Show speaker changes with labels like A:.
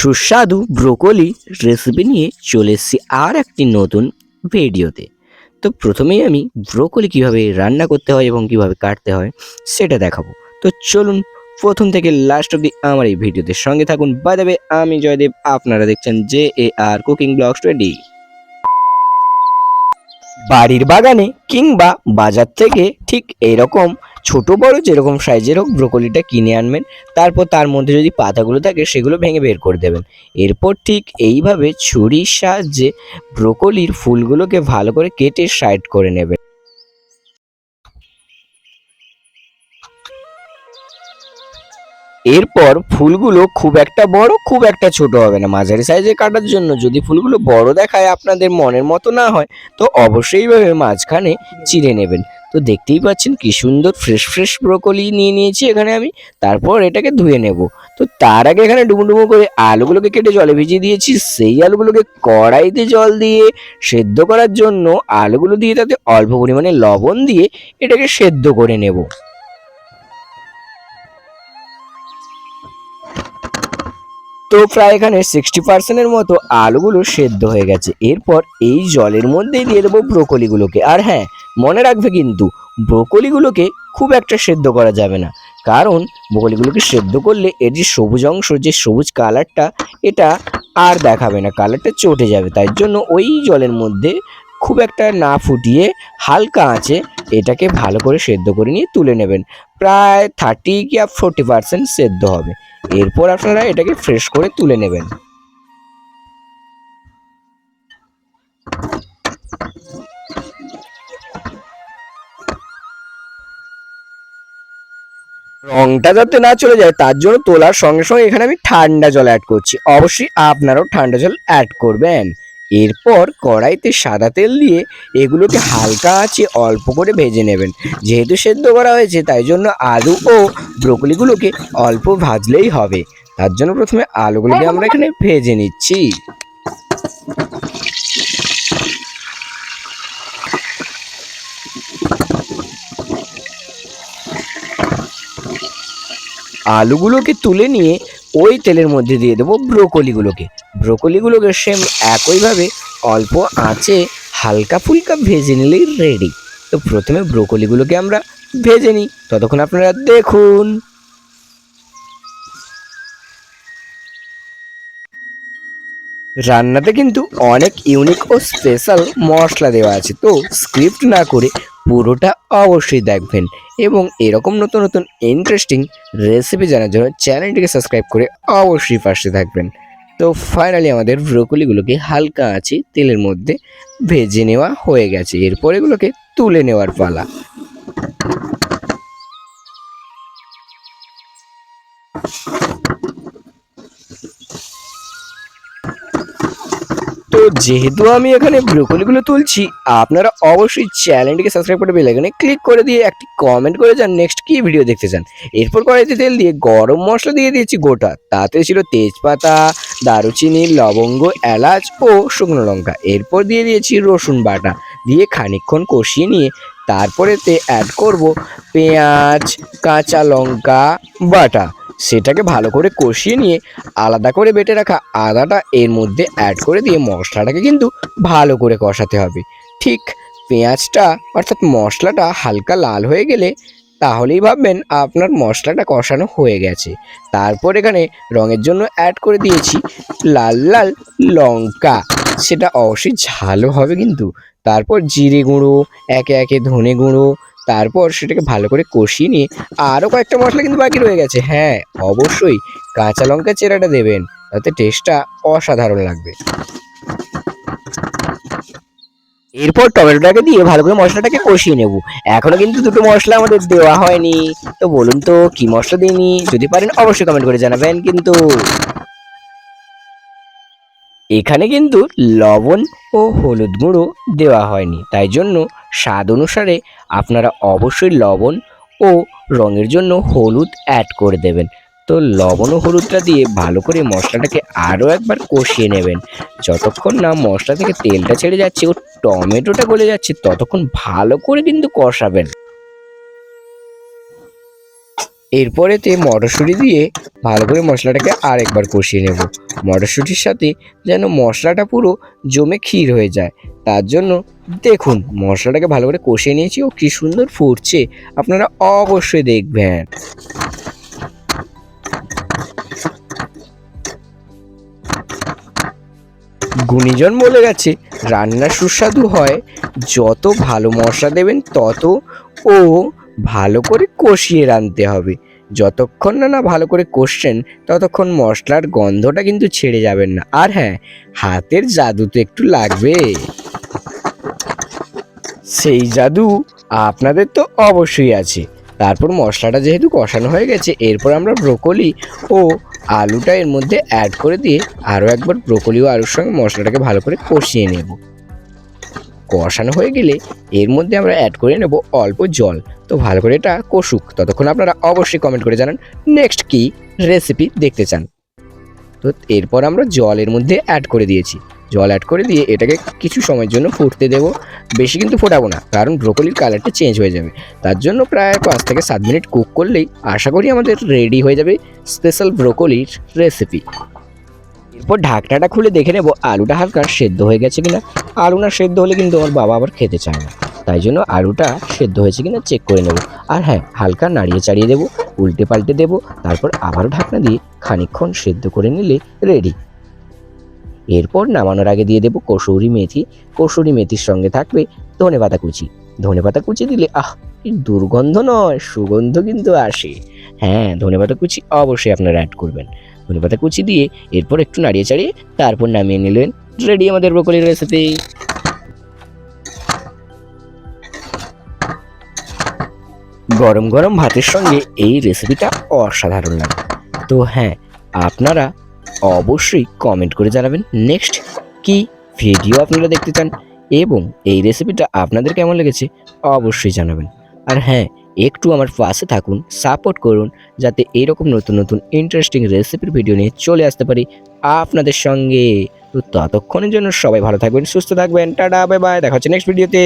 A: সুস্বাদু broccoli recipe নিয়ে চলে এসেছি আর একটি নতুন ভিডিওতে। তো প্রথমেই আমি ব্রোকলি কীভাবে রান্না করতে হয় এবং কীভাবে কাটতে হয় সেটা দেখাবো। তো চলুন প্রথম থেকে লাস্ট অব্দি আমার এই ভিডিওতে সঙ্গে থাকুন। বাই দেবে আমি জয়দেব, আপনারা দেখছেন J A R cooking blogs twenty বাড়ির বাগানে কিংবা বাজার থেকে ঠিক এরকম ছোট, বড়, যেরকম সাইজের হোক ব্রোকলিটা কিনে আনবেন। তারপর তার মধ্যে যদি পাতাগুলো থাকে, সেগুলো ভেঙে বের করে দেবেন। এরপর ঠিক এইভাবে ছুরির সাহায্যে ব্রোকলির ফুলগুলোকে ভালো করে কেটে সাইড করে নেবেন। এরপর ফুলগুলো খুব একটা বড়, খুব একটা ছোট হবে না। মাঝারি সাইজে কাটার জন্য যদি ফুলগুলো বড় দেখায় আপনাদের মনের মতো না হয়, তো অবশ্যই ভাবে মাঝখানে চিড়ে নেবেন। তো দেখতেই পাচ্ছেন কি সুন্দর ফ্রেশ ফ্রেশ ব্রোকলি নিয়ে নিয়েছি এখানে আমি। তারপর এটাকে ধুয়ে নেব। তো তার আগে এখানে ডুবো করে আলুগুলোকে কেটে জলে ভিজিয়ে দিয়েছি। সেই আলুগুলোকে কড়াইতে জল দিয়ে সেদ্ধ করার জন্য আলুগুলো দিয়ে তাতে অল্প পরিমাণে লবণ দিয়ে এটাকে সেদ্ধ করে নেব। তো প্রায় এখানে সিক্সটি পার্সেন্টের মতো আলুগুলো সেদ্ধ হয়ে গেছে। এরপর এই জলের মধ্যেই দিয়ে দেবো ব্রোকলিগুলোকে আর হ্যাঁ মনে রাখবে কিন্তু ব্রোকলিগুলোকে খুব একটা সেদ্ধ করা যাবে না। কারণ ব্রোকলিগুলোকে সেদ্ধ করলে এর যে সবুজ অংশ, যে সবুজ কালারটা, এটা আর দেখাবে না। কালারটা চটে যাবে। তাই জন্য ওই জলের মধ্যে খুব একটা না ফুটিয়ে হালকা আঁচে এটাকে ভালো করে সেদ্ধ করে নিয়ে তুলে নেবেন। প্রায় থার্টি কি ফোর্টি পার্সেন্ট সেদ্ধ হবে। এরপর আপনারা এটাকে ফ্রেশ করে তুলে নেবেন। রংটা যাতে না চলে যায়, তার জন্য তোলার সঙ্গে সঙ্গে এখানে আমি ঠান্ডা জল অ্যাড করছি। অবশ্যই আপনারাও ঠান্ডা জল অ্যাড করবেন। এরপর কড়াইতে সাদা তেল দিয়ে এগুলোকে হালকা আঁচে অল্প করে ভেজে নেবেন। যেহেতু সেদ্ধ করা হয়েছে, তাই জন্য আলু ও ব্রোকলিগুলোকে অল্প ভাজলেই হবে। তার জন্য প্রথমে আলুগুলোকে আমরা এখানে ভেজে নিচ্ছি। আলুগুলোকে তুলে নিয়ে ওই তেলের মধ্যে দিয়ে দেবো ব্রোকলিগুলোকে। ব্রোকলিগুলোকে সেম একইভাবে অল্প আঁচে হালকা ফুলকা ভেজে নিলেই রেডি তো প্রথমে ব্রোকলিগুলোকে আমরা ভেজে নিই। ততক্ষণ আপনারা দেখুন। রান্নাতে কিন্তু অনেক ইউনিক ও স্পেশাল মশলা দেওয়া আছে। তো স্ক্রিপ্ট না করে পুরোটা অবশ্যই দেখবেন। এবং এরকম নতুন নতুন ইন্টারেস্টিং রেসিপি জানার জন্য চ্যানেলটিকে সাবস্ক্রাইব করে অবশ্যই পাশে থাকবেন। তো ফাইনালি আমাদের ব্রোকলিগুলোকে হালকা আছে তেলের মধ্যে ভেজে নেওয়া হয়ে গেছে। এরপর এগুলোকে তুলে নেওয়ার পালা। তো যেহেতু আমি এখানে ব্রোকলিগুলো তুলছি, আপনারা অবশ্যই চ্যানেলটিকে সাবস্ক্রাইব করে বেল আইকনে ক্লিক করে দিয়ে একটি কমেন্ট করে যান, নেক্সট কি ভিডিও দেখতে চান। এরপর কড়াইতে তেল দিয়ে গরম মশলা দিয়ে দিয়েছি গোটা। তাতে ছিল তেজপাতা, দারুচিনি, লবঙ্গ, এলাচ ও শুকনো লঙ্কা। এরপর দিয়ে দিয়েছি রসুন বাটা। দিয়ে খানিকক্ষণ কষিয়ে নিয়ে তারপরেতে অ্যাড করব পেঁয়াজ, কাঁচা লঙ্কা, বাটা। সেটাকে ভালো করে কষিয়ে নিয়ে আলাদা করে বেটে রাখা আদাটা এর মধ্যে অ্যাড করে দিয়ে মশলাটাকে কিন্তু ভালো করে কষাতে হবে। ঠিক পেঁয়াজটা অর্থাৎ মশলাটা হালকা লাল হয়ে গেলে তাহলেই ভাববেন আপনার মশলাটা কষানো হয়ে গেছে। তারপর এখানে রঙের জন্য অ্যাড করে দিয়েছি লাল লাল লঙ্কা। সেটা অবশ্যই ঝালও হবে কিন্তু। তারপর জিরে গুঁড়ো, একে একে ধনে গুঁড়ো তারপর সেটাকে ভালো করে কষিয়ে নিয়ে আরও কয়েকটা মশলা কিন্তু বাকি রয়ে গেছে। হ্যাঁ অবশ্যই কাঁচা লঙ্কা চেরাটা দেবেন, তাতে টেস্টটা অসাধারণ লাগবে। এরপর টমেটোটাকে দিয়ে ভালো করে মশলাটাকে কষিয়ে নেব। এখনও কিন্তু দুটো মশলা আমাদের দেওয়া হয়নি। তো বলুন তো, কি মশলা দিইনি? যদি পারেন অবশ্যই কমেন্ট করে জানাবেন কিন্তু। এখানে কিন্তু লবণ ও হলুদ গুঁড়ো দেওয়া হয়নি। তাই জন্য স্বাদ অনুসারে আপনারা অবশ্যই লবণ ও রঙের জন্য হলুদ অ্যাড করে দেবেন। তো লবণ ও হলুদটা দিয়ে ভালো করে মশলাটাকে আরও একবার কষিয়ে নেবেন। যতক্ষণ না মশলা থেকে তেলটা ছেড়ে যাচ্ছে ও টমেটোটা গলে যাচ্ছে, ততক্ষণ ভালো করে কিন্তু কষাবেন। এরপরেতে মটরশুঁটি দিয়ে ভালো করে মশলাটাকে আরেকবার কষিয়ে নেব। মটরশুঁটির সাথে যেন মশলাটা পুরো জমে ক্ষীর হয়ে যায়, তার জন্য দেখুন মশলাটাকে ভালো করে কষিয়ে নিয়েছি ও কি সুন্দর ফুটছে, আপনারা অবশ্যই দেখবেন। গুণীজন বলে গেছে রান্না সুস্বাদু হয়, যত ভালো মশলা দেবেন তত ও ভালো করে কষিয়ে রাঁধতে হবে। যতক্ষণ না না ভালো করে কষছেন, ততক্ষণ মশলার গন্ধটা কিন্তু ছেড়ে যাবেন না। আর হ্যাঁ হাতের জাদু তো একটু লাগবে। সেই জাদু আপনাদের তো অবশ্যই আছে। তারপর মশলাটা যেহেতু কষানো হয়ে গেছে, এরপর আমরা ব্রোকলি ও আলুটা এর মধ্যে অ্যাড করে দিয়ে আরও একবার ব্রোকলি ও আলুর সঙ্গে মশলাটাকে ভালো করে কষিয়ে নেব। কষানো হয়ে গেলে এর মধ্যে আমরা অ্যাড করে নেব অল্প জল। তো ভালো করে এটা কষুক। ততক্ষণ আপনারা অবশ্যই কমেন্ট করে জানান নেক্সট কি রেসিপি দেখতে চান। তো এরপর আমরা জলের মধ্যে অ্যাড করে দিয়েছি। জল অ্যাড করে দিয়ে এটাকে কিছু সময়ের জন্য ফুটতে দেবো। বেশি কিন্তু ফোটাবো না, কারণ ব্রোকলির কালারটা চেঞ্জ হয়ে যাবে। তার জন্য প্রায় পাঁচ থেকে সাত মিনিট কুক করলেই আশা করি আমাদের রেডি হয়ে যাবে স্পেশাল ব্রোকলির রেসিপি এরপর ঢাকনাটা খুলে দেখে নেব, আলুটা হালকা সেদ্ধ হয়ে গেছে কিনা। আলু না সেদ্ধ হলে কিন্তু আমার বাবা আবার খেতে চায় না। তাই জন্য আলুটা সেদ্ধ হয়েছে কিনা চেক করে নেব। আর হ্যাঁ হালকা নাড়িয়ে চাড়িয়ে দেবো, উল্টে পাল্টে দেবো, তারপর আবারও ঢাকনা দিয়ে খানিকক্ষণ সেদ্ধ করে নিলে রেডি এরপর নামানোর আগে দিয়ে দেবো কসৌরি মেথি। কসুরি মেথির সঙ্গে থাকবে ধনে পাতা কুচি। ধনে পাতা কুচি দিলে আহ দুর্গন্ধ নয়, সুগন্ধ কিন্তু আসে। হ্যাঁ ধনে পাতা কুচি অবশ্যই আপনারা অ্যাড করবেন। ধনে পাতা কুচি দিয়ে এরপর একটু নাড়িয়ে চাড়িয়ে তারপর নামিয়ে নিলেন। রেডি আমাদের ব্রোকলির রেসিপি গরম গরম ভাতের সঙ্গে এই রেসিপিটা অসাধারণ লাগে। তো হ্যাঁ আপনারা অবশ্যই কমেন্ট করে জানাবেন নেক্সট কি ভিডিও আপনারা দেখতে চান এবং এই রেসিপিটা আপনাদের কেমন লেগেছে অবশ্যই জানাবেন। আর হ্যাঁ একটু আমার পাশে থাকুন সাপোর্ট করুন, যাতে এইরকম নতুন নতুন ইন্টারেস্টিং রেসিপির ভিডিও নিয়ে চলে আসতে পারি আপনাদের সঙ্গে। তো ততক্ষণের জন্য সবাই ভালো থাকবেন, সুস্থ থাকবেন, টাটা বাই বাই দেখা হচ্ছে নেক্সট ভিডিওতে